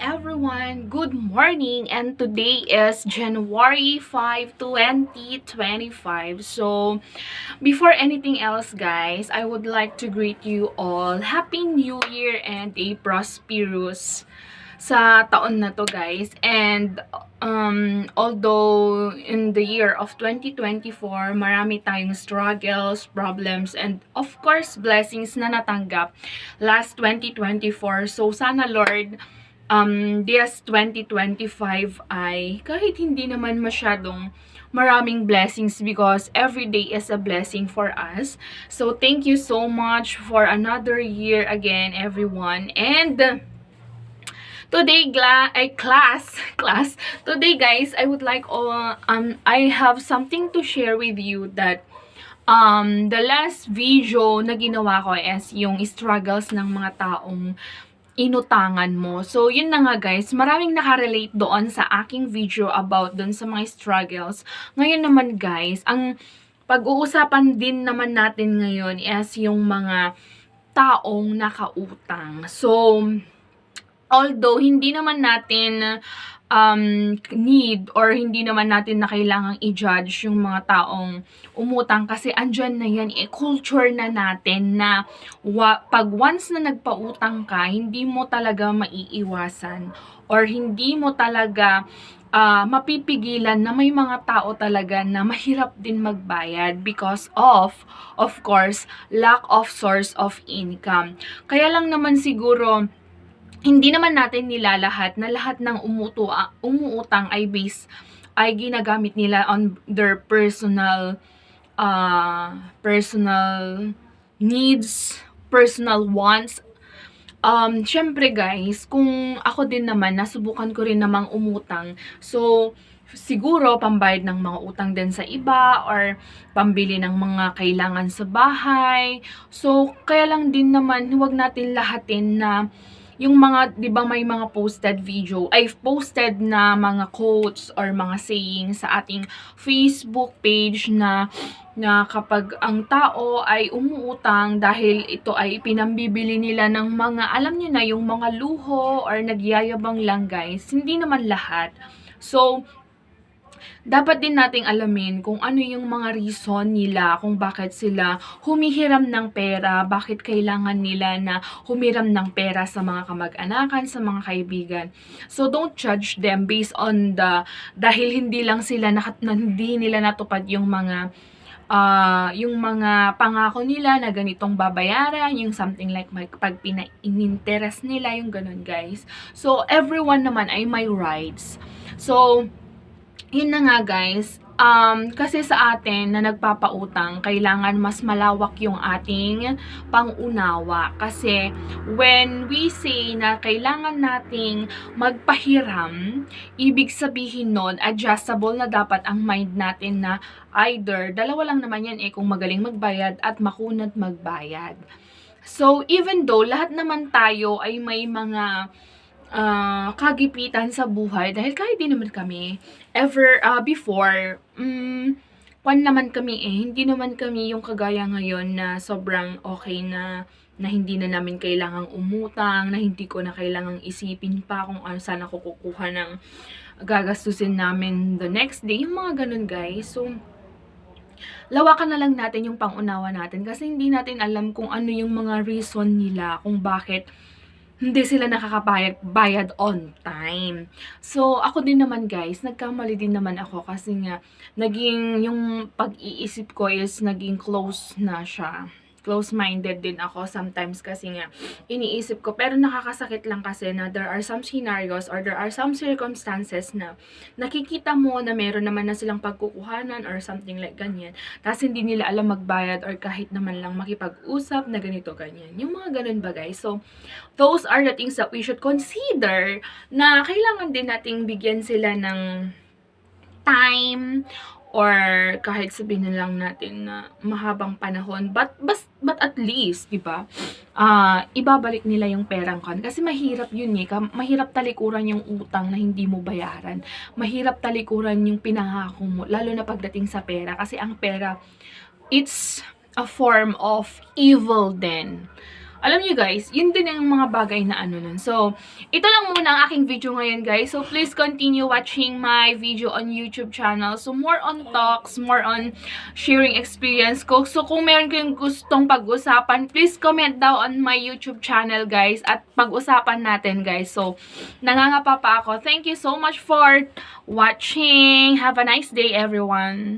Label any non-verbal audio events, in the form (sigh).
everyone! Good morning! And today is January 5, 2025. So, before anything else, guys, I would like to greet you all Happy New Year and a prosperous sa taon na to, guys. And, um, although in the year of 2024, marami tayong struggles, problems, and of course, blessings na natanggap last 2024. So, sana Lord, um, this 2025 ay kahit hindi naman masyadong maraming blessings because every day is a blessing for us. So, thank you so much for another year again, everyone. And, today gla ay class (laughs) class today guys i would like uh, um i have something to share with you that um the last video na ginawa ko is yung struggles ng mga taong inutangan mo. So, yun na nga guys, maraming nakarelate doon sa aking video about doon sa mga struggles. Ngayon naman guys, ang pag-uusapan din naman natin ngayon is yung mga taong nakautang. So, although hindi naman natin um, need or hindi naman natin na kailangang i-judge yung mga taong umutang kasi andyan na yan, eh, culture na natin na wa, pag once na nagpautang ka, hindi mo talaga maiiwasan or hindi mo talaga uh, mapipigilan na may mga tao talaga na mahirap din magbayad because of, of course, lack of source of income. Kaya lang naman siguro, hindi naman natin nilalahat na lahat ng umuto, umuutang ay base ay ginagamit nila on their personal uh, personal needs, personal wants. Um, syempre guys, kung ako din naman, nasubukan ko rin namang umutang. So, siguro pambayad ng mga utang din sa iba or pambili ng mga kailangan sa bahay. So, kaya lang din naman, huwag natin lahatin na yung mga, di ba may mga posted video, ay posted na mga quotes or mga saying sa ating Facebook page na na kapag ang tao ay umuutang dahil ito ay pinambibili nila ng mga, alam nyo na, yung mga luho or nagyayabang lang guys, hindi naman lahat. So, dapat din nating alamin kung ano yung mga reason nila, kung bakit sila humihiram ng pera, bakit kailangan nila na humiram ng pera sa mga kamag-anakan, sa mga kaibigan. So, don't judge them based on the, dahil hindi lang sila, nakat, na, hindi nila natupad yung mga uh, yung mga pangako nila na ganitong babayaran, yung something like may, pag pina-interest nila, yung ganun guys. So, everyone naman ay may rights. So, yun na nga guys, um, kasi sa atin na nagpapautang, kailangan mas malawak yung ating pangunawa. Kasi when we say na kailangan nating magpahiram, ibig sabihin nun, adjustable na dapat ang mind natin na either, dalawa lang naman yan eh, kung magaling magbayad at makunat magbayad. So, even though lahat naman tayo ay may mga uh, kagipitan sa buhay dahil kahit di naman kami ever uh, before um, pan naman kami eh hindi naman kami yung kagaya ngayon na sobrang okay na na hindi na namin kailangang umutang, na hindi ko na kailangang isipin pa kung ano saan ako kukuha ng gagastusin namin the next day. Yung mga ganun guys. So, lawakan na lang natin yung pangunawa natin kasi hindi natin alam kung ano yung mga reason nila kung bakit hindi sila nakakabayad bayad on time. So, ako din naman guys, nagkamali din naman ako kasi nga, naging, yung pag-iisip ko is naging close na siya close-minded din ako sometimes kasi nga iniisip ko pero nakakasakit lang kasi na there are some scenarios or there are some circumstances na nakikita mo na meron naman na silang pagkukuhanan or something like ganyan. Tapos hindi nila alam magbayad or kahit naman lang makipag-usap na ganito ganyan. Yung mga ganun ba guys so those are the things that we should consider na kailangan din nating bigyan sila ng time or kahit sabihin na lang natin na mahabang panahon but but, but at least 'di ba uh, ibabalik nila yung perang kan kasi mahirap yun eh. Mahirap talikuran yung utang na hindi mo bayaran. Mahirap talikuran yung pinangako mo lalo na pagdating sa pera. Kasi ang pera it's a form of evil din alam niyo guys, yun din yung mga bagay na ano nun. So, ito lang muna ang aking video ngayon guys. So, please continue watching my video on YouTube channel. So, more on talks, more on sharing experience ko. So, kung meron kayong gustong pag-usapan, please comment daw on my YouTube channel guys at pag-usapan natin guys. So, nangangapa pa ako. Thank you so much for watching. Have a nice day everyone.